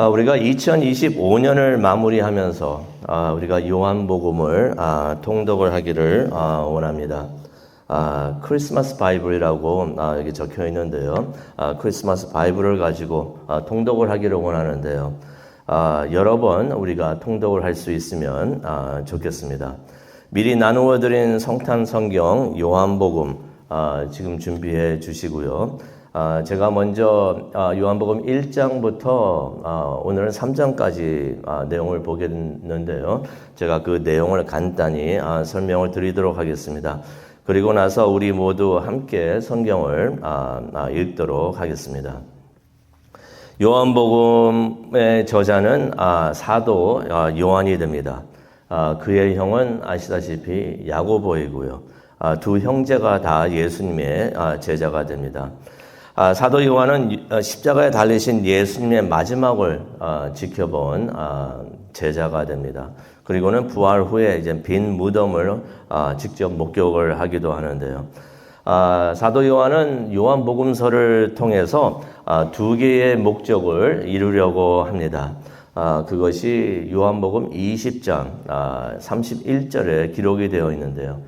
아, 우리가 2025년을 마무리하면서 아, 우리가 요한복음을 아, 통독을 하기를 아, 원합니다. 아, 크리스마스 바이블이라고 아, 여기 적혀 있는데요. 아, 크리스마스 바이블을 가지고 아, 통독을 하기를 원하는데요. 아, 여러 번 우리가 통독을 할 수 있으면 아, 좋겠습니다. 미리 나누어 드린 성탄 성경 요한복음 아, 지금 준비해 주시고요. 아, 제가 먼저 아, 요한복음 1장부터 아, 오늘은 3장까지 아, 내용을 보게 됐는데요. 제가 그 내용을 간단히 아, 설명을 드리도록 하겠습니다. 그리고 나서 우리 모두 함께 성경을 읽도록 하겠습니다. 요한복음의 저자는 아, 사도 아, 요한이 됩니다. 아, 그의 형은 아시다시피 야고보이고요. 아, 두 형제가 다 예수님의 아, 제자가 됩니다. 아, 사도 요한은 유- 어, 십자가에 달리신 예수님의 마지막을 아, 지켜본 아, 제자가 됩니다. 그리고는 부활 후에 이제 빈 무덤을 아, 직접 목격을 하기도 하는데요. 아, 사도 요한은 요한복음서를 통해서 아, 두 개의 목적을 이루려고 합니다. 아, 그것이 요한복음 20장 아, 31절에 기록이 되어 있는데요.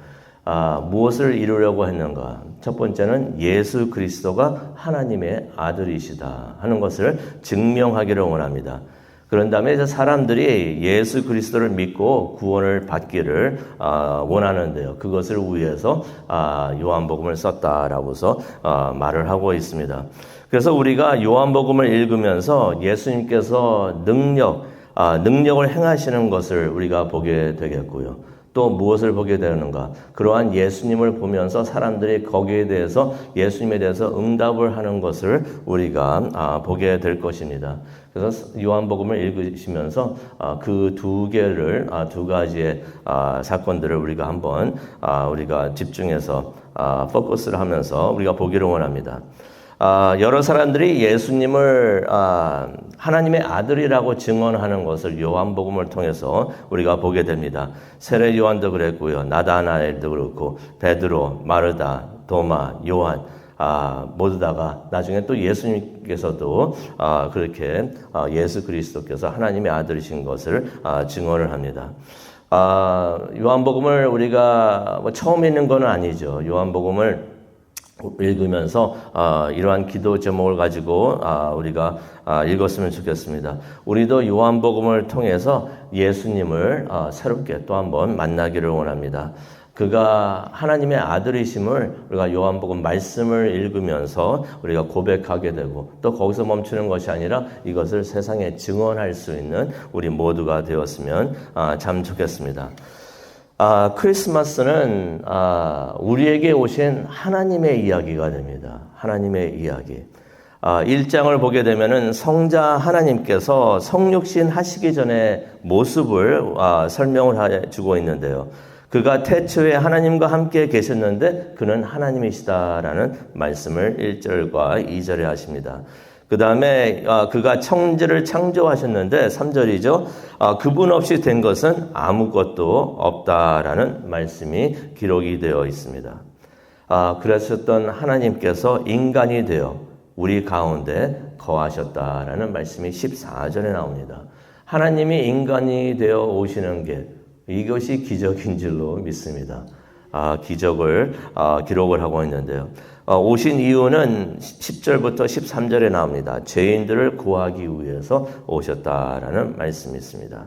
아, 무엇을 이루려고 했는가? 첫 번째는 예수 그리스도가 하나님의 아들이시다 하는 것을 증명하기를 원합니다. 그런 다음에 이제 사람들이 예수 그리스도를 믿고 구원을 받기를 아, 원하는데요. 그것을 위해서 아, 요한복음을 썼다라고서 아, 말을 하고 있습니다. 그래서 우리가 요한복음을 읽으면서 예수님께서 능력, 아, 능력을 행하시는 것을 우리가 보게 되겠고요. 또 무엇을 보게 되는가? 그러한 예수님을 보면서 사람들이 거기에 대해서 예수님에 대해서 응답을 하는 것을 우리가 아, 보게 될 것입니다. 그래서 요한복음을 읽으시면서 아, 그 두 개를 아, 두 가지의 아, 사건들을 우리가 한번 아, 우리가 집중해서 아, 포커스를 하면서 우리가 보기를 원합니다. 아, 여러 사람들이 예수님을 아, 하나님의 아들이라고 증언하는 것을 요한복음을 통해서 우리가 보게 됩니다. 세례 요한도 그랬고요, 나다나엘도 그렇고 베드로, 마르다, 도마, 요한 아, 모두 다가 나중에 또 예수님께서도 아, 그렇게 아, 예수 그리스도께서 하나님의 아들이신 것을 아, 증언을 합니다. 아, 요한복음을 우리가 뭐 처음 읽는 건 아니죠. 요한복음을 읽으면서 아, 이러한 기도 제목을 가지고 아, 우리가 아, 읽었으면 좋겠습니다. 우리도 요한복음을 통해서 예수님을 아, 새롭게 또 한번 만나기를 원합니다. 그가 하나님의 아들이심을 우리가 요한복음 말씀을 읽으면서 우리가 고백하게 되고 또 거기서 멈추는 것이 아니라 이것을 세상에 증언할 수 있는 우리 모두가 되었으면 아, 참 좋겠습니다. 아, 크리스마스는 아, 우리에게 오신 하나님의 이야기가 됩니다. 하나님의 이야기. 아, 1장을 보게 되면은 성자 하나님께서 성육신 하시기 전에 모습을 아, 설명을 해 주고 있는데요. 그가 태초에 하나님과 함께 계셨는데 그는 하나님이시다라는 말씀을 1절과 2절에 하십니다. 그 다음에 그가 청지를 창조하셨는데 3절이죠. 아, 그분 없이 된 것은 아무것도 없다라는 말씀이 기록이 되어 있습니다. 아, 그러셨던 하나님께서 인간이 되어 우리 가운데 거하셨다라는 말씀이 14절에 나옵니다. 하나님이 인간이 되어 오시는 게 이것이 기적인 줄로 믿습니다. 아, 기적을 아, 기록을 하고 있는데요. 어, 오신 이유는 10절부터 13절에 나옵니다. 죄인들을 구하기 위해서 오셨다라는 말씀이 있습니다.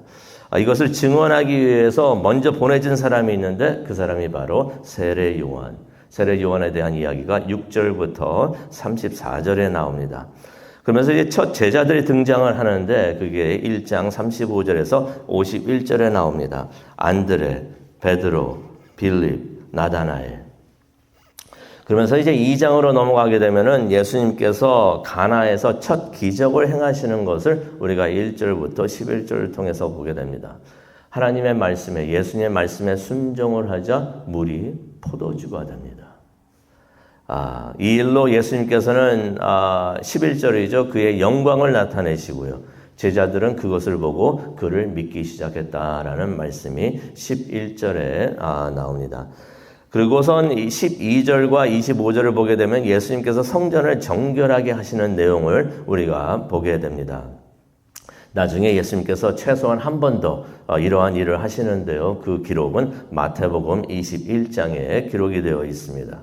아, 이것을 증언하기 위해서 먼저 보내진 사람이 있는데 그 사람이 바로 세례 요한. 세례 요한에 대한 이야기가 6절부터 34절에 나옵니다. 그러면서 이제 첫 제자들이 등장을 하는데 그게 1장 35절에서 51절에 나옵니다. 안드레, 베드로, 빌립, 나다나엘. 그러면서 이제 2장으로 넘어가게 되면은 예수님께서 가나에서 첫 기적을 행하시는 것을 우리가 1절부터 11절을 통해서 보게 됩니다. 하나님의 말씀에 예수님의 말씀에 순종을 하자 물이 포도주가 됩니다. 아, 이 일로 예수님께서는 아, 11절이죠. 그의 영광을 나타내시고요. 제자들은 그것을 보고 그를 믿기 시작했다라는 말씀이 11절에 아, 나옵니다. 그리고선 12절과 25절을 보게 되면 예수님께서 성전을 정결하게 하시는 내용을 우리가 보게 됩니다. 나중에 예수님께서 최소한 한 번더 어, 이러한 일을 하시는데요. 그 기록은 마태복음 21장에 기록이 되어 있습니다.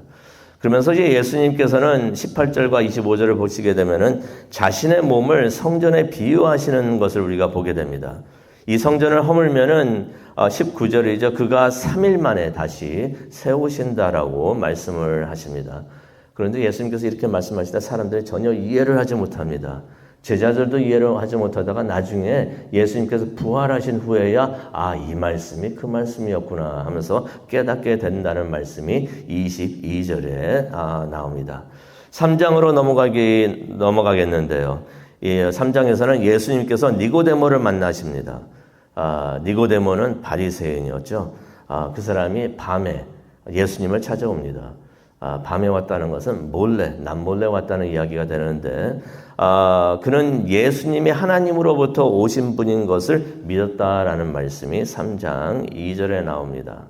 그러면서 이제 예수님께서는 18절과 25절을 보시게 되면은 자신의 몸을 성전에 비유하시는 것을 우리가 보게 됩니다. 이 성전을 허물면은 19절이죠. 어, 그가 3일 만에 다시 세우신다라고 말씀을 하십니다. 그런데 예수님께서 이렇게 말씀하시다 사람들이 전혀 이해를 하지 못합니다. 제자들도 이해를 하지 못하다가 나중에 예수님께서 부활하신 후에야 아, 이 말씀이 그 말씀이었구나 하면서 깨닫게 된다는 말씀이 22절에 아, 나옵니다. 3장으로 넘어가기, 넘어가겠는데요. 이 3장에서는 예수님께서 니고데모를 만나십니다. 아, 니고데모는 바리새인이었죠. 아, 그 사람이 밤에 예수님을 찾아옵니다. 아, 밤에 왔다는 것은 몰래, 남몰래 왔다는 이야기가 되는데, 아, 그는 예수님이 하나님으로부터 오신 분인 것을 믿었다라는 말씀이 3장 2절에 나옵니다.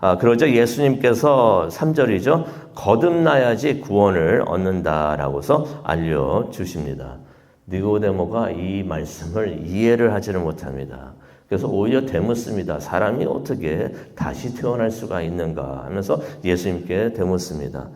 아, 그러자 예수님께서 3절이죠. 거듭나야지 구원을 얻는다라고서 알려주십니다. 니고데모가 이 말씀을 이해를 하지를 못합니다. 그래서 오히려 대묻습니다. 사람이 어떻게 다시 태어날 수가 있는가 하면서 예수님께 대묻습니다.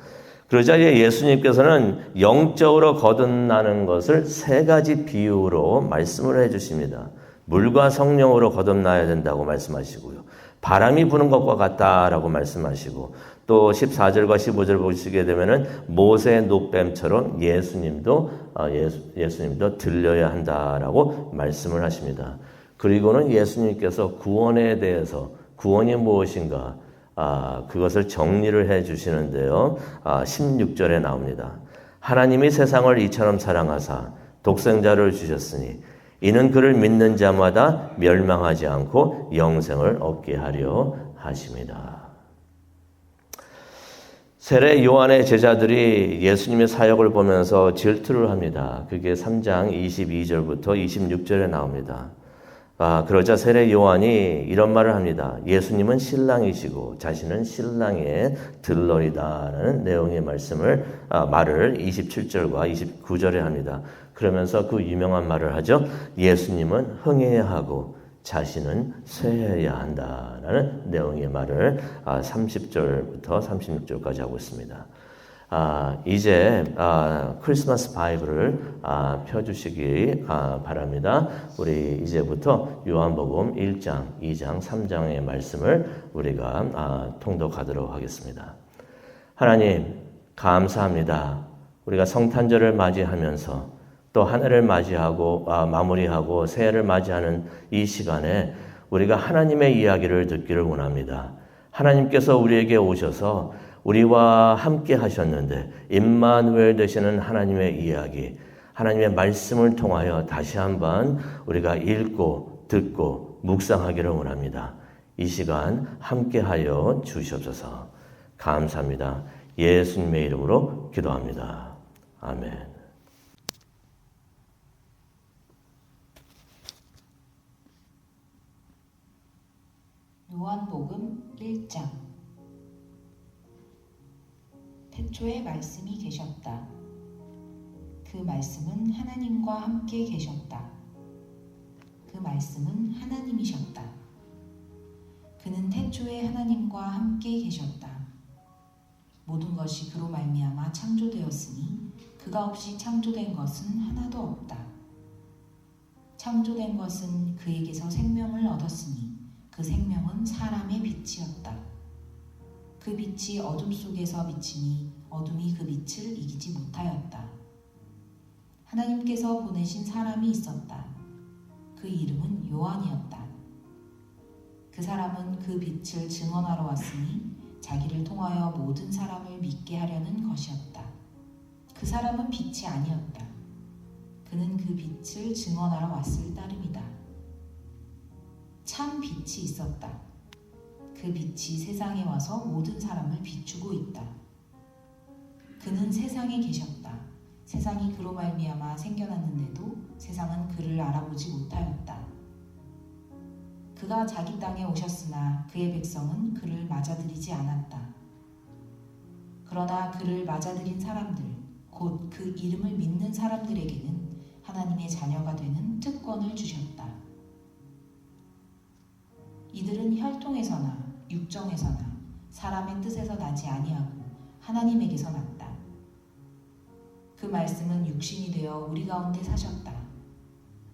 그러자 예수님께서는 영적으로 거듭나는 것을 세 가지 비유로 말씀을 해 주십니다. 물과 성령으로 거듭나야 된다고 말씀하시고요. 바람이 부는 것과 같다라고 말씀하시고 또 14절과 15절 보시게 되면은 모세 노뱀처럼 예수님도 어, 예수, 예수님도 들려야 한다라고 말씀을 하십니다. 그리고는 예수님께서 구원에 대해서 구원이 무엇인가 아, 그것을 정리를 해 주시는데요. 아, 16절에 나옵니다. 하나님이 세상을 이처럼 사랑하사 독생자를 주셨으니 이는 그를 믿는 자마다 멸망하지 않고 영생을 얻게 하려 하십니다. 세례 요한의 제자들이 예수님의 사역을 보면서 질투를 합니다. 그게 3장 22절부터 26절에 나옵니다. 아, 그러자 세례 요한이 이런 말을 합니다. 예수님은 신랑이시고 자신은 신랑의 들러리다라는 내용의 말씀을 아, 말을 27절과 29절에 합니다. 그러면서 그 유명한 말을 하죠. 예수님은 흥해야 하고 자신은 쇠해야 한다라는 내용의 말을 아, 30절부터 36절까지 하고 있습니다. 아, 이제 아, 크리스마스 바이블을 아, 펴주시기 아, 바랍니다. 우리 이제부터 요한복음 1장, 2장, 3장의 말씀을 우리가 아, 통독하도록 하겠습니다. 하나님 감사합니다. 우리가 성탄절을 맞이하면서 또 한 해를 맞이하고 아, 마무리하고 새해를 맞이하는 이 시간에 우리가 하나님의 이야기를 듣기를 원합니다. 하나님께서 우리에게 오셔서 우리와 함께 하셨는데 임마누엘 되시는 하나님의 이야기, 하나님의 말씀을 통하여 다시 한번 우리가 읽고 듣고 묵상하기를 원합니다. 이 시간 함께하여 주시옵소서. 감사합니다. 예수님의 이름으로 기도합니다. 아멘. 요한복음 1장 태초에 말씀이 계셨다. 그 말씀은 하나님과 함께 계셨다. 그 말씀은 하나님이셨다. 그는 태초에 하나님과 함께 계셨다. 모든 것이 그로 말미암아 창조되었으니 그가 없이 창조된 것은 하나도 없다. 창조된 것은 그에게서 생명을 얻었으니 그 생명은 사람의 빛이었다. 그 빛이 어둠 속에서 비치니 어둠이 그 빛을 이기지 못하였다. 하나님께서 보내신 사람이 있었다. 그 이름은 요한이었다. 그 사람은 그 빛을 증언하러 왔으니 자기를 통하여 모든 사람을 믿게 하려는 것이었다. 그 사람은 빛이 아니었다. 그는 그 빛을 증언하러 왔을 따름이다. 참 빛이 있었다. 그 빛이 세상에 와서 모든 사람을 비추고 있다. 그는 세상에 계셨다. 세상이 그로 말미암아 생겨났는데도 세상은 그를 알아보지 못하였다. 그가 자기 땅에 오셨으나 그의 백성은 그를 맞아들이지 않았다. 그러나 그를 맞아들인 사람들, 곧 그 이름을 믿는 사람들에게는 하나님의 자녀가 되는 특권을 주셨다. 이들은 혈통에서나 육정에서나 사람의 뜻에서 나지 아니하고 하나님에게서 났다. 그 말씀은 육신이 되어 우리 가운데 사셨다.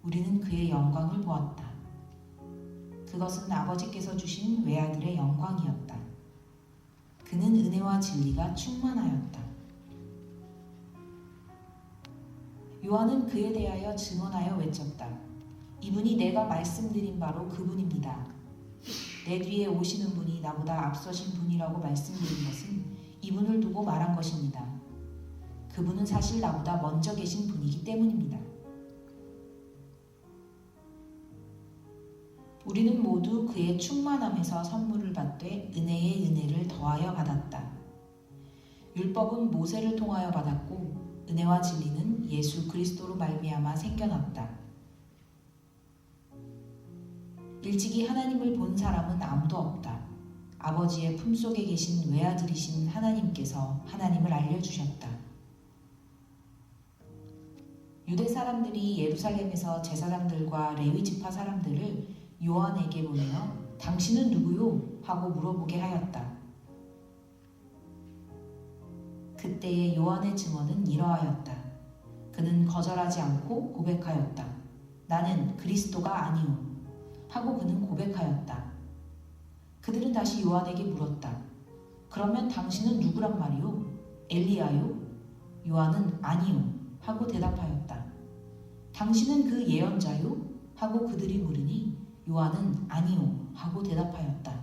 우리는 그의 영광을 보았다. 그것은 아버지께서 주신 외아들의 영광이었다. 그는 은혜와 진리가 충만하였다. 요한은 그에 대하여 증언하여 외쳤다. 이분이 내가 말씀드린 바로 그분입니다. 내 뒤에 오시는 분이 나보다 앞서신 분이라고 말씀드린 것은 이분을 두고 말한 것입니다. 그분은 사실 나보다 먼저 계신 분이기 때문입니다. 우리는 모두 그의 충만함에서 선물을 받되 은혜의 은혜를 더하여 받았다. 율법은 모세를 통하여 받았고 은혜와 진리는 예수 그리스도로 말미암아 생겨났다. 일찍이 하나님을 본 사람은 아무도 없다. 아버지의 품속에 계신 외아들이신 하나님께서 하나님을 알려주셨다. 유대 사람들이 예루살렘에서 제사장들과 레위 지파 사람들을 요한에게 보내어 당신은 누구요? 하고 물어보게 하였다. 그때의 요한의 증언은 이러하였다. 그는 거절하지 않고 고백하였다. 나는 그리스도가 아니오. 하고 그는 고백하였다. 그들은 다시 요한에게 물었다. 그러면 당신은 누구란 말이오? 엘리야요? 요한은 아니요. 하고 대답하였다. 당신은 그 예언자요? 하고 그들이 물으니 요한은 아니요. 하고 대답하였다.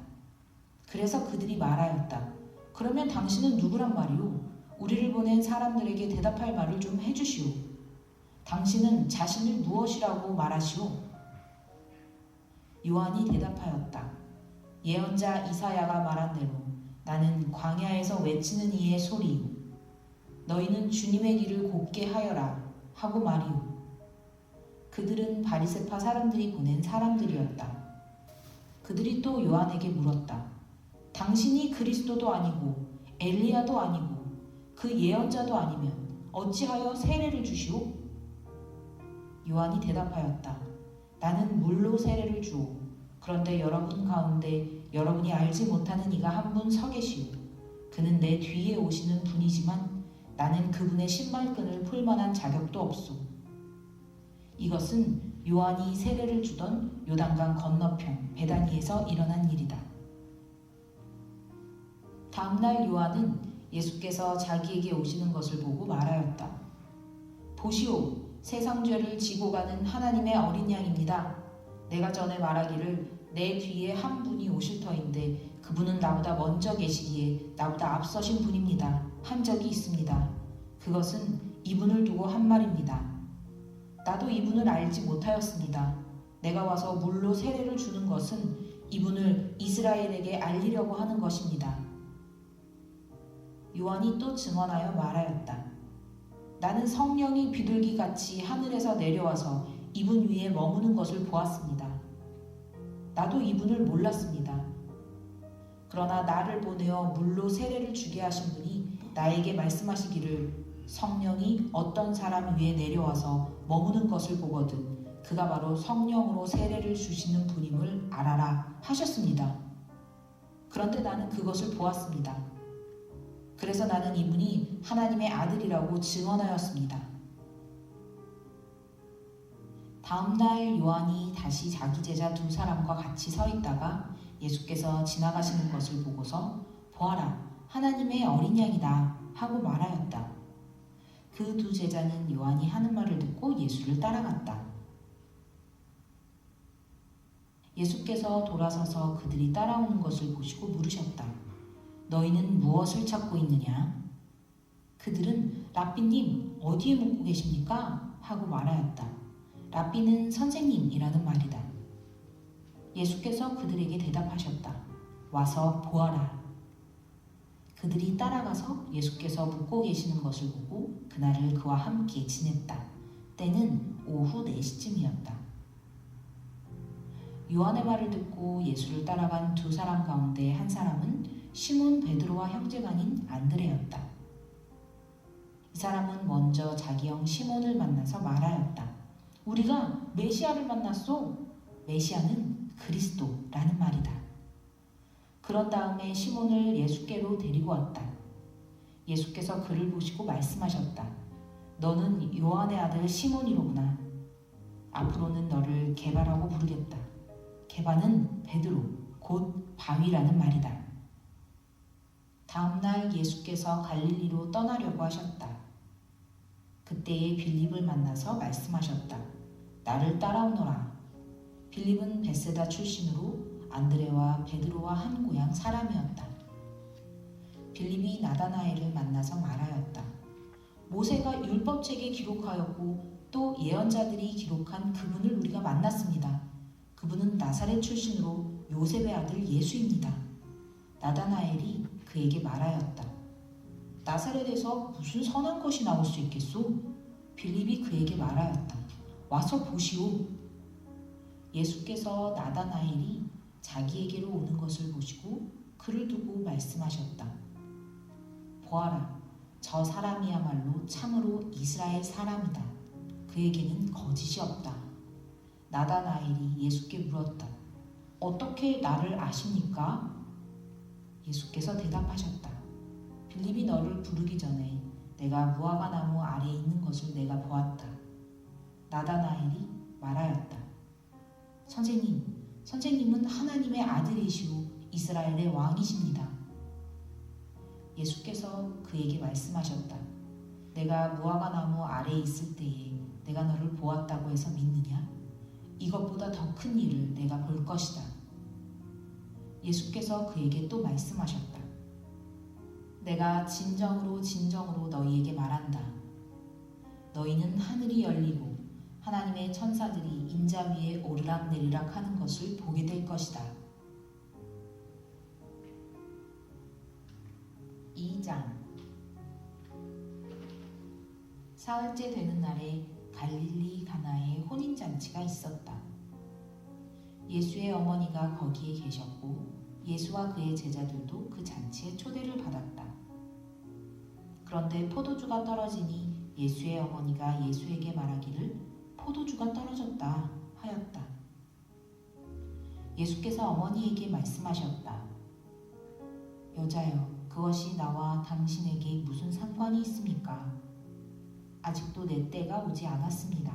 그래서 그들이 말하였다. 그러면 당신은 누구란 말이오? 우리를 보낸 사람들에게 대답할 말을 좀 해주시오. 당신은 자신을 무엇이라고 말하시오? 요한이 대답하였다. 예언자 이사야가 말한 대로 나는 광야에서 외치는 이의 소리요. 너희는 주님의 길을 곱게 하여라 하고 말이오. 그들은 바리세파 사람들이 보낸 사람들이었다. 그들이 또 요한에게 물었다. 당신이 그리스도도 아니고 엘리야도 아니고 그 예언자도 아니면 어찌하여 세례를 주시오? 요한이 대답하였다. 나는 물로 세례를 주오. 그런데 여러분 가운데 여러분이 알지 못하는 이가 한 분 서 계시오. 그는 내 뒤에 오시는 분이지만 나는 그분의 신발끈을 풀 만한 자격도 없소. 이것은 요한이 세례를 주던 요단강 건너편 베다니에서 일어난 일이다. 다음날 요한은 예수께서 자기에게 오시는 것을 보고 말하였다. 보시오, 세상 죄를 지고 가는 하나님의 어린 양입니다. 내가 전에 말하기를 내 뒤에 한 분이 오실 터인데 그분은 나보다 먼저 계시기에 나보다 앞서신 분입니다. 한 적이 있습니다. 그것은 이분을 두고 한 말입니다. 나도 이분을 알지 못하였습니다. 내가 와서 물로 세례를 주는 것은 이분을 이스라엘에게 알리려고 하는 것입니다. 요한이 또 증언하여 말하였다. 나는 성령이 비둘기 같이 하늘에서 내려와서 이분 위에 머무는 것을 보았습니다. 나도 이분을 몰랐습니다. 그러나 나를 보내어 물로 세례를 주게 하신 분이 나에게 말씀하시기를 성령이 어떤 사람 위에 내려와서 머무는 것을 보거든 그가 바로 성령으로 세례를 주시는 분임을 알아라 하셨습니다. 그런데 나는 그것을 보았습니다. 그래서 나는 이분이 하나님의 아들이라고 증언하였습니다. 다음 날 요한이 다시 자기 제자 두 사람과 같이 서 있다가 예수께서 지나가시는 것을 보고서 보아라 하나님의 어린 양이다 하고 말하였다. 그 두 제자는 요한이 하는 말을 듣고 예수를 따라갔다. 예수께서 돌아서서 그들이 따라오는 것을 보시고 물으셨다. 너희는 무엇을 찾고 있느냐? 그들은 라삐님 어디에 묵고 계십니까? 하고 말하였다. 라삐는 선생님이라는 말이다. 예수께서 그들에게 대답하셨다. 와서 보아라. 그들이 따라가서 예수께서 묵고 계시는 것을 보고 그날을 그와 함께 지냈다. 때는 오후 4시쯤이었다. 요한의 말을 듣고 예수를 따라간 두 사람 가운데 한 사람은 시몬 베드로와 아닌 안드레였다. 이 사람은 먼저 자기 형 시몬을 만나서 말하였다. 우리가 메시아를 만났소. 메시아는 그리스도라는 말이다. 그런 다음에 시몬을 예수께로 데리고 왔다. 예수께서 그를 보시고 말씀하셨다. 너는 요한의 아들 시몬이로구나. 앞으로는 너를 개바라고 부르겠다. 개바는 베드로, 곧 바위라는 말이다. 다음날 예수께서 갈릴리로 떠나려고 하셨다. 그때에 빌립을 만나서 말씀하셨다. 나를 따라오너라. 빌립은 베세다 출신으로 안드레와 베드로와 한 고향 사람이었다. 빌립이 나다나엘을 만나서 말하였다. 모세가 율법책에 기록하였고 또 예언자들이 기록한 그분을 우리가 만났습니다. 그분은 나사렛 출신으로 요셉의 아들 예수입니다. 나다나엘이 그에게 말하였다. 나사렛에서 무슨 선한 것이 나올 수 있겠소? 빌립이 그에게 말하였다. 와서 보시오. 예수께서 나다나엘이 자기에게로 오는 것을 보시고 그를 두고 말씀하셨다. 보아라, 저 사람이야말로 참으로 이스라엘 사람이다. 그에게는 거짓이 없다. 나다나엘이 예수께 물었다. 어떻게 나를 아십니까? 예수께서 대답하셨다. 빌립이 너를 부르기 전에 내가 무화과 나무 아래에 있는 것을 내가 보았다. 나다나엘이 말하였다. 선생님, 선생님은 하나님의 아들이시오 이스라엘의 왕이십니다. 예수께서 그에게 말씀하셨다. 내가 무화과 나무 아래에 있을 때에 내가 너를 보았다고 해서 믿느냐? 이것보다 더 큰 일을 내가 볼 것이다. 예수께서 그에게 또 말씀하셨다. 내가 진정으로 진정으로 너희에게 말한다. 너희는 하늘이 열리고 하나님의 천사들이 인자 위에 오르락 내리락 하는 것을 보게 될 것이다. 2장 사흘째 되는 날에 갈릴리 가나에 혼인 잔치가 있었다. 예수의 어머니가 거기에 계셨고 예수와 그의 제자들도 그 잔치에 초대를 받았다. 그런데 포도주가 떨어지니 예수의 어머니가 예수에게 말하기를 포도주가 떨어졌다 하였다. 예수께서 어머니에게 말씀하셨다. 여자여, 그것이 나와 당신에게 무슨 상관이 있습니까? 아직도 내 때가 오지 않았습니다.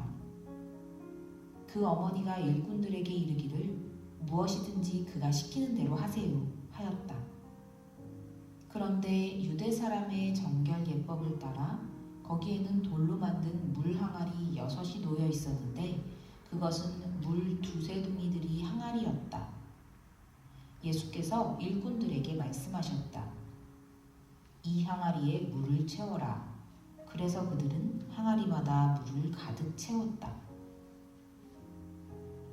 그 어머니가 일꾼들에게 이르기를 무엇이든지 그가 시키는 대로 하세요 하였다. 그런데 유대 사람의 정결 예법을 따라 거기에는 돌로 만든 물 항아리 여섯이 놓여 있었는데 그것은 물 두세 둥이들이 항아리였다. 예수께서 일꾼들에게 말씀하셨다. 이 항아리에 물을 채워라. 그래서 그들은 항아리마다 물을 가득 채웠다.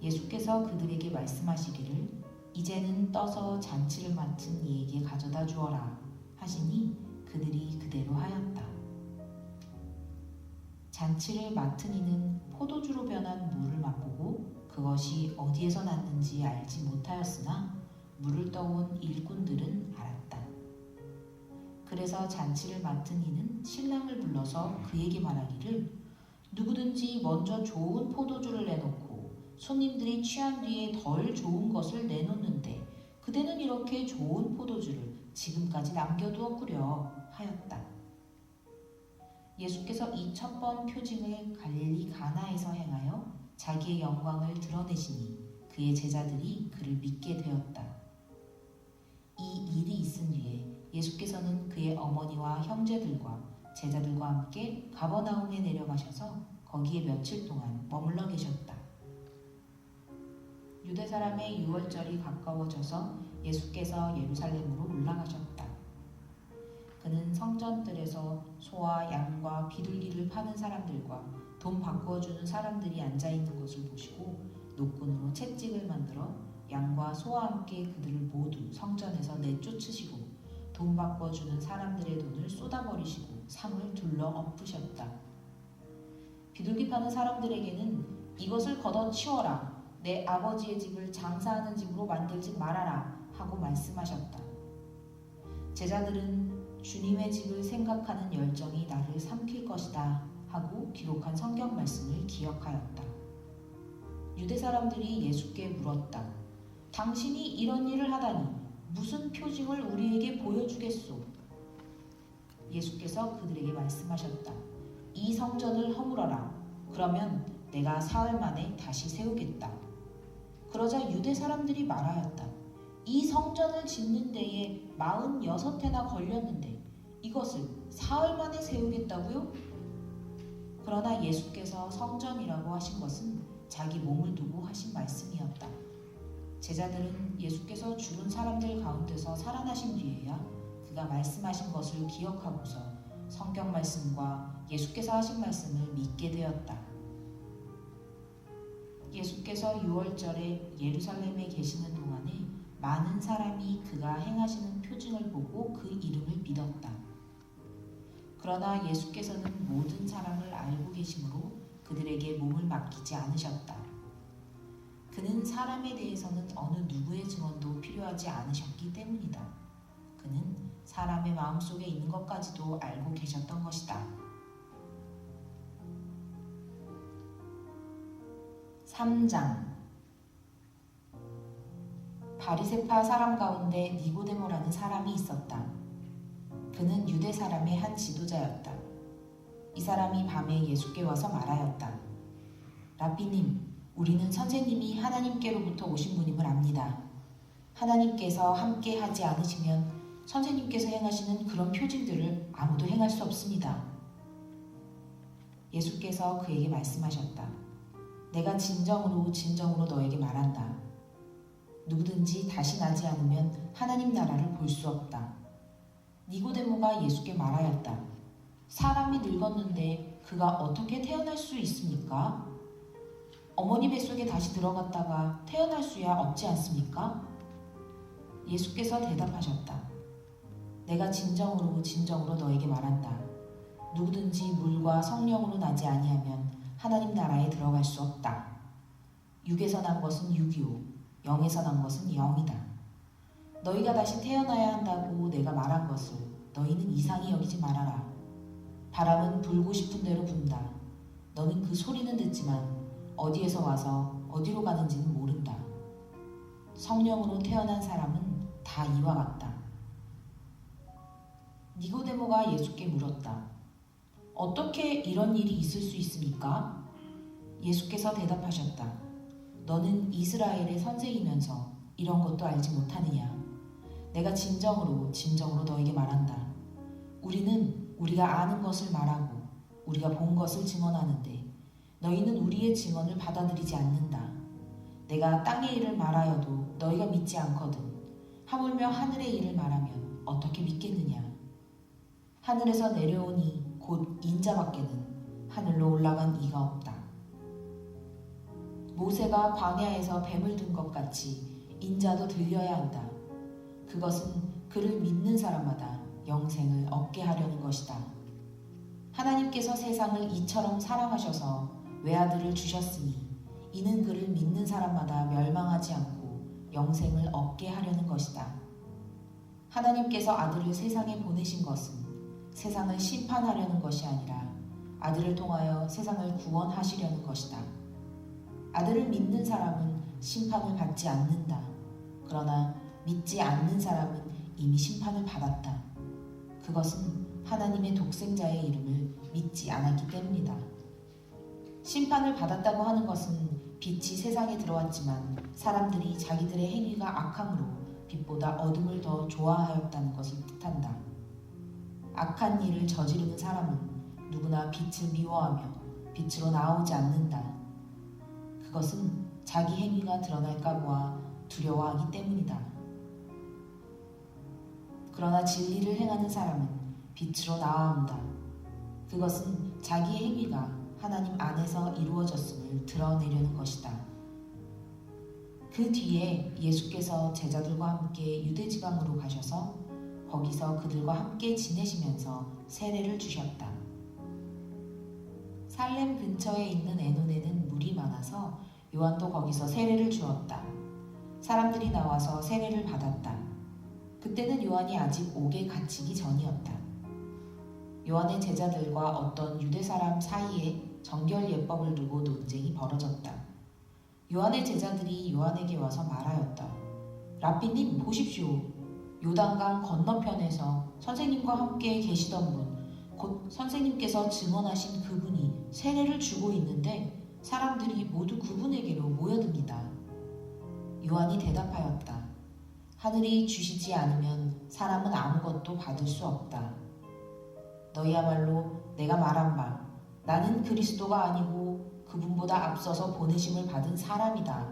예수께서 그들에게 말씀하시기를 이제는 떠서 잔치를 맡은 이에게 가져다 주어라 하시니 그들이 그대로 하였다. 잔치를 맡은 이는 포도주로 변한 물을 맛보고 그것이 어디에서 났는지 알지 못하였으나 물을 떠온 일꾼들은 알았다. 그래서 잔치를 맡은 이는 신랑을 불러서 그에게 말하기를 누구든지 먼저 좋은 포도주를 내놓고 손님들이 취한 뒤에 덜 좋은 것을 내놓는데 그대는 이렇게 좋은 포도주를 지금까지 남겨두었구려 하였다. 예수께서 이 첫 번 표징을 갈릴리 가나에서 행하여 자기의 영광을 드러내시니 그의 제자들이 그를 믿게 되었다. 이 일이 있은 뒤에 예수께서는 그의 어머니와 형제들과 제자들과 함께 가버나움에 내려가셔서 거기에 며칠 동안 머물러 계셨다. 유대 사람의 유월절이 가까워져서 예수께서 예루살렘으로 올라가셨다. 그는 성전들에서 소와 양과 비둘기를 파는 사람들과 돈 바꾸어 주는 사람들이 앉아 있는 것을 보시고 노끈으로 채찍을 만들어 양과 소와 함께 그들을 모두 성전에서 내쫓으시고 돈 바꿔 주는 사람들의 돈을 쏟아버리시고 상을 둘러 엎으셨다. 비둘기 파는 사람들에게는 이것을 걷어 치워라. 내 아버지의 집을 장사하는 집으로 만들지 말아라. 하고 말씀하셨다. 제자들은 주님의 집을 생각하는 열정이 나를 삼킬 것이다. 하고 기록한 성경 말씀을 기억하였다. 유대 사람들이 예수께 물었다. 당신이 이런 일을 하다니 무슨 표징을 우리에게 보여주겠소? 예수께서 그들에게 말씀하셨다. 이 성전을 허물어라. 그러면 내가 사흘 만에 다시 세우겠다. 그러자 유대 사람들이 말하였다. 이 성전을 짓는 데에 마흔 여섯 해나 걸렸는데 이것을 사흘 만에 세우겠다고요? 그러나 예수께서 성전이라고 하신 것은 자기 몸을 두고 하신 말씀이었다. 제자들은 예수께서 죽은 사람들 가운데서 살아나신 뒤에야 그가 말씀하신 것을 기억하고서 성경 말씀과 예수께서 하신 말씀을 믿게 되었다. 예수께서 6월절에 예루살렘에 계시는 동안에 많은 사람이 그가 행하시는 표징을 보고 그 이름을 믿었다. 그러나 예수께서는 모든 사람을 알고 계심으로 그들에게 몸을 맡기지 않으셨다. 그는 사람에 대해서는 어느 누구의 증언도 필요하지 않으셨기 때문이다. 그는 사람의 마음속에 있는 것까지도 알고 계셨던 것이다. 3장 바리세파 사람 가운데 니고데모라는 사람이 있었다. 그는 유대 사람의 한 지도자였다. 이 사람이 밤에 예수께 와서 말하였다. 라비님, 우리는 선생님이 하나님께로부터 오신 분임을 압니다. 하나님께서 함께 하지 않으시면 선생님께서 행하시는 그런 표징들을 아무도 행할 수 없습니다. 예수께서 그에게 말씀하셨다. 내가 진정으로 진정으로 너에게 말한다. 누구든지 다시 나지 않으면 하나님 나라를 볼 수 없다. 니고데모가 예수께 말하였다. 사람이 늙었는데 그가 어떻게 태어날 수 있습니까? 어머니 뱃속에 다시 들어갔다가 태어날 수야 없지 않습니까? 예수께서 대답하셨다. 내가 진정으로 진정으로 너에게 말한다. 누구든지 물과 성령으로 나지 아니하면 하나님 나라에 들어갈 수 없다. 육에서 난 것은 육이요 영에서 난 것은 영이다. 너희가 다시 태어나야 한다고 내가 말한 것을 너희는 이상히 여기지 말아라. 바람은 불고 싶은 대로 분다. 너는 그 소리는 듣지만 어디에서 와서 어디로 가는지는 모른다. 성령으로 태어난 사람은 다 이와 같다. 니고데모가 예수께 물었다. 어떻게 이런 일이 있을 수 있습니까? 예수께서 대답하셨다. 너는 이스라엘의 선생이면서 이런 것도 알지 못하느냐? 내가 진정으로 진정으로 너에게 말한다. 우리는 우리가 아는 것을 말하고 우리가 본 것을 증언하는데 너희는 우리의 증언을 받아들이지 않는다. 내가 땅의 일을 말하여도 너희가 믿지 않거든. 하물며 하늘의 일을 말하면 어떻게 믿겠느냐? 하늘에서 내려오니 곧 인자밖에는 하늘로 올라간 이가 없다. 모세가 광야에서 뱀을 든 것 같이 인자도 들려야 한다. 그것은 그를 믿는 사람마다 영생을 얻게 하려는 것이다. 하나님께서 세상을 이처럼 사랑하셔서 외아들을 주셨으니 이는 그를 믿는 사람마다 멸망하지 않고 영생을 얻게 하려는 것이다. 하나님께서 아들을 세상에 보내신 것은 세상을 심판하려는 것이 아니라 아들을 통하여 세상을 구원하시려는 것이다. 아들을 믿는 사람은 심판을 받지 않는다. 그러나 믿지 않는 사람은 이미 심판을 받았다. 그것은 하나님의 독생자의 이름을 믿지 않았기 때문이다. 심판을 받았다고 하는 것은 빛이 세상에 들어왔지만 사람들이 자기들의 행위가 악함으로 빛보다 어둠을 더 좋아하였다는 것을 뜻한다. 악한 일을 저지르는 사람은 누구나 빛을 미워하며 빛으로 나오지 않는다. 그것은 자기 행위가 드러날까 보아 두려워하기 때문이다. 그러나 진리를 행하는 사람은 빛으로 나와 온다. 그것은 자기의 행위가 하나님 안에서 이루어졌음을 드러내려는 것이다. 그 뒤에 예수께서 제자들과 함께 유대 지방으로 가셔서 거기서 그들과 함께 지내시면서 세례를 주셨다. 살렘 근처에 있는 에논에는 물이 많아서 요한도 거기서 세례를 주었다. 사람들이 나와서 세례를 받았다. 그때는 요한이 아직 옥에 갇히기 전이었다. 요한의 제자들과 어떤 유대 사람 사이에 정결 예법을 두고 논쟁이 벌어졌다. 요한의 제자들이 요한에게 와서 말하였다. 라삐님 보십시오. 요단강 건너편에서 선생님과 함께 계시던 분, 곧 선생님께서 증언하신 그분이 세례를 주고 있는데 사람들이 모두 그분에게로 모여듭니다. 요한이 대답하였다. 하늘이 주시지 않으면 사람은 아무것도 받을 수 없다. 너희야말로 내가 말한 바 나는 그리스도가 아니고 그분보다 앞서서 보내심을 받은 사람이다.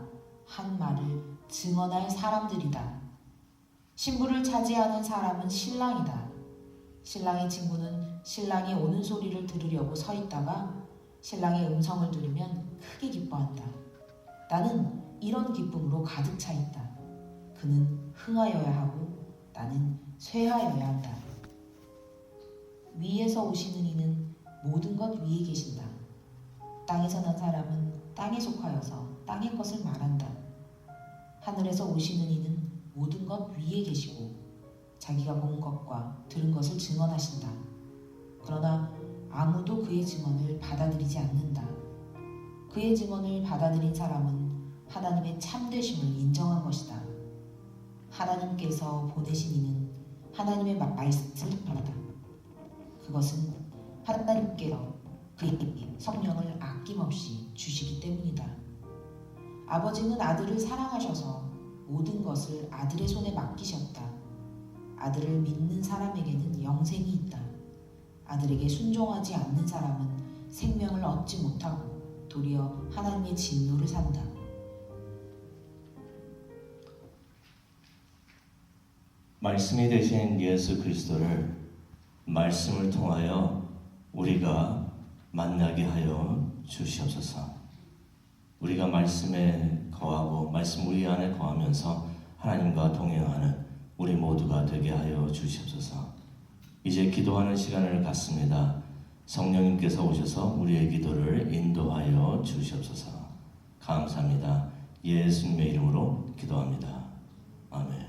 한 말을 증언할 사람들이다. 신부를 차지하는 사람은 신랑이다. 신랑의 친구는 신랑이 오는 소리를 들으려고 서 있다가 신랑의 음성을 들으면 크게 기뻐한다. 나는 이런 기쁨으로 가득 차 있다. 그는 흥하여야 하고 나는 쇠하여야 한다. 위에서 오시는 이는 모든 것 위에 계신다. 땅에서 난 사람은 땅에 속하여서 땅의 것을 말한다. 하늘에서 오시는 이는 모든 것 위에 계시고 자기가 본 것과 들은 것을 증언하신다. 그러나 아무도 그의 증언을 받아들이지 않는다. 그의 증언을 받아들인 사람은 하나님의 참되심을 인정한 것이다. 하나님께서 보내신 이는 하나님의 마- 말씀을 받다. 그것은 하나님께서 그에게 성령을 아낌없이 주시기 때문이다. 아버지는 아들을 사랑하셔서 모든 것을 아들의 손에 맡기셨다. 아들을 믿는 사람에게는 영생이 있다. 아들에게 순종하지 않는 사람은 생명을 얻지 못하고 도리어 하나님의 진노를 산다. 말씀이 되신 예수 그리스도를 말씀을 통하여 우리가 만나게 하여 주시옵소서. 우리가 말씀에 거하고 말씀 우리 안에 거하면서 하나님과 동행하는 우리 모두가 되게 하여 주시옵소서. 이제 기도하는 시간을 갖습니다. 성령님께서 오셔서 우리의 기도를 인도하여 주시옵소서. 감사합니다. 예수님의 이름으로 기도합니다. 아멘.